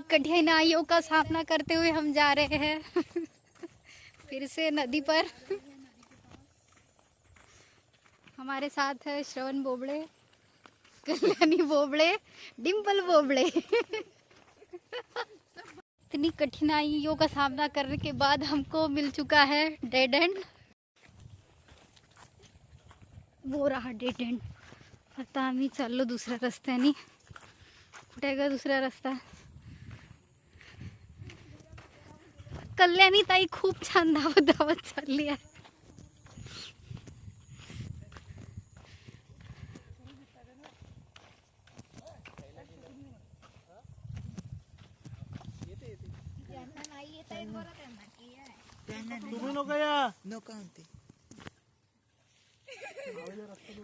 कठिनाइयों का सामना करते हुए हम जा रहे हैं। फिर से नदी पर। हमारे साथ है श्रवण बोबड़े, कल्याणी बोबड़े डिम्पल बोबड़े। इतनी कठिनाइयों का सामना करने के बाद हमको मिल चुका है डेड एंड। वो रहा डेड एंड। आता चाललो दुसऱ्या रस्त्याने कुठे आहे का दुसरा रस्ता। कल्याणी ताई खूप छान धावत धावत चालली आहे.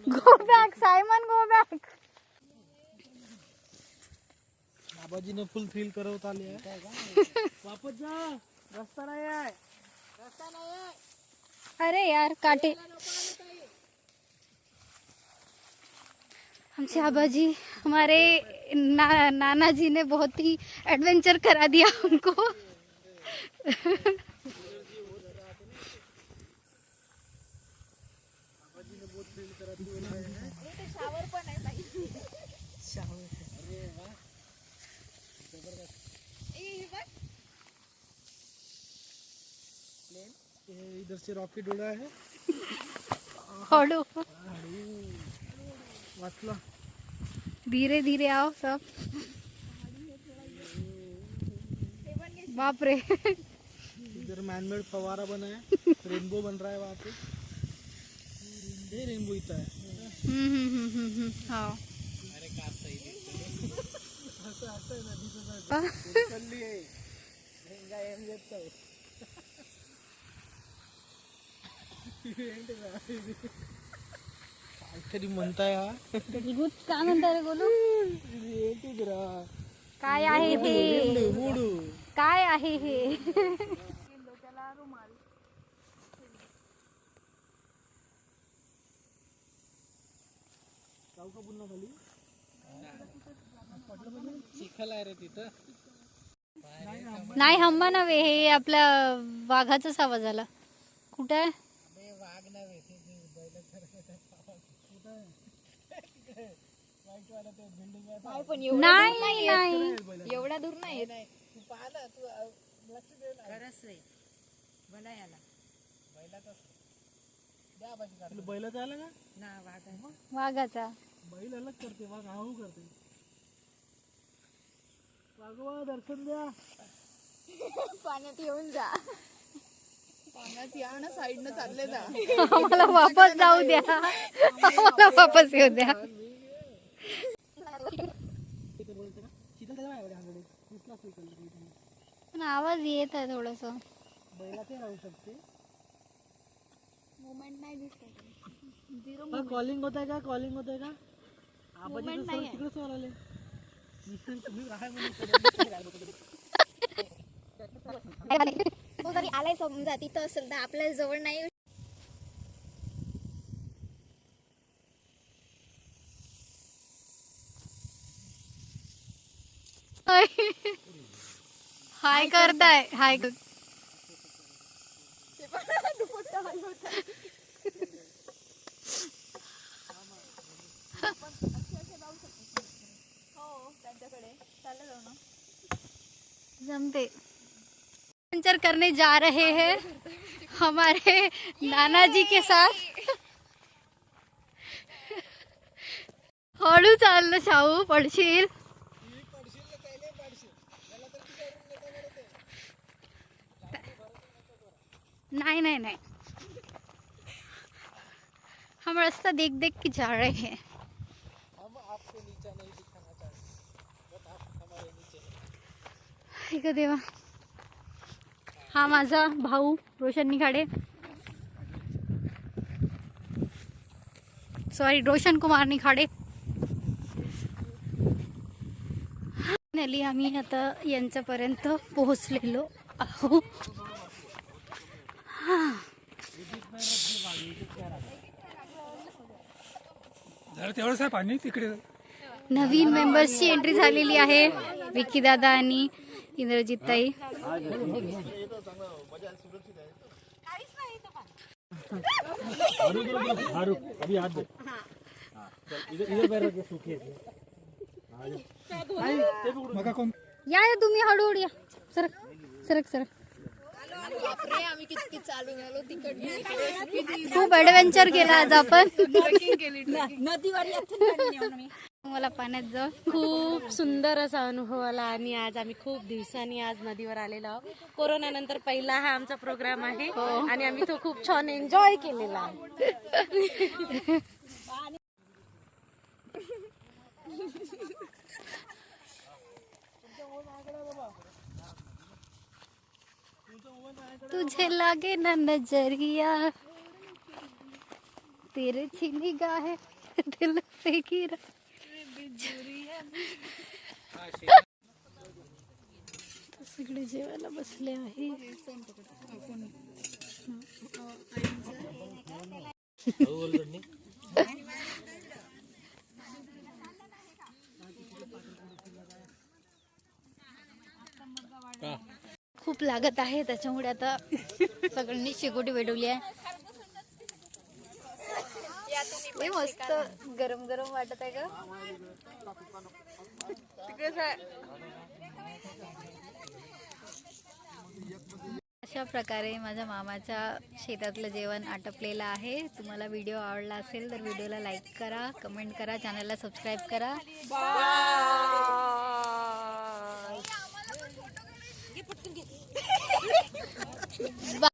Go back Simon go back बाबाजीने full thrill करवत आले वापस जा. रस्ता नाही आहे अरे यार काटे। हमसे आबा जी हमारे ना, नाना जी ने बहुत ही एडवेंचर करा दिया हमको। ये इधर से रॉकेट उड़ा है। धीरे धीरे आओ सब। बाप रे। इधर मैनमेड फवारा बना है। रेनबो बन रहा है वहाँ पे। ये रेनबो इतना है। हम्म, हम्म, हम्म, हम्म, हम्म, हाँ। चलली आहे लेंगा एम येतो काहीतरी म्हणताय हा. गुड काय म्हणता रे गोलू? येते जरा काय आहे हे? काय आहे हे? जाऊ का पुन्हा खाली? शिकायला रे तिथं. नाही हंबा नव्हे हे आपल्या वाघाचाच आवाज आला. कुठे आहे? नाही नाही एवढा दूर नाही खरंच रे. बला याला. तुला बैलाचं आलं का? ना वाघाचा. बैल अलग करते वाघ करते. वाघवा दर्शन द्या. पाण्यात येऊन जा. पाण्यात या ना साईडनं चालले जा. आम्हाला वापस जाऊ द्या. आम्हाला वापस येऊ द्या. पण आवाज येत आहे थोडस. राहू शकते मुवमेंट नाही दिसत. कॉलिंग होत आहे का? कॉलिंग होत आहे का तुम्ही म्हणून इकडे. तो जरी आलाय समजा तिथं असेल तर आपल्या जवळ नाही. हाय. करताय हाय जमते. एडवेंचर करने जा रहे हैं हमारे नाना जी के साथ। हळू चाललं शाहू पडशील नहीं नहीं नहीं। हम रास्ता देख देख के जा रहे हैं। हम आपको नीचा नहीं दिखाना चाहते। बट आप हमारे नीचे। हैं. देवा। हा माझा भाऊ रोशन निखाडे सॉरी रोशन कुमार निखाडे फायनली आम्ही आता यांच्यापर्यंत पोहोचलेलो आहो जरा तेवढंच आहे पाणी तिकडे नवीन मेंबर्सची एंट्री झालेली आहे. विकी दादा आणि इंद्रजित ताई अभी हाथ दे इधर इधर पैर रख सूखे मका कोण या या तुम्ही हळूहळू या. सरक सरक सरक. बापरे आम्ही किती चालून आलो तिकडे खूप ऍडव्हेंचर केला आज आपण ट्रेकिंग केली मला पाण्यात जाऊ खूप सुंदर असा अनुभव आला. आणि आज आम्ही खूप दिवसांनी आज नदीवर आलेलो आहोत. कोरोना नंतर पहिला हा आमचा प्रोग्राम आहे. आणि आम्ही तो खूप छान एन्जॉय केलेला आहे. तुझे लागे ना नजरिया. तेरे छी निगाह दिल पे गिरा. सगळे जेवायला बसले आहे. खूप लागत आहे त्याच्यामुळे आता सगळ्यांनी शेकोटी वेडवली आहे. लय मस्त गरम गरम वाटत आहे का अशा प्रकारे माझ्या मामाच्या शेतातलं जेवण आटपलेलं आहे. तुम्हाला व्हिडिओ आवडला असेल तर व्हिडिओला लाईक करा कमेंट करा चॅनलला सबस्क्राईब करा. बाय.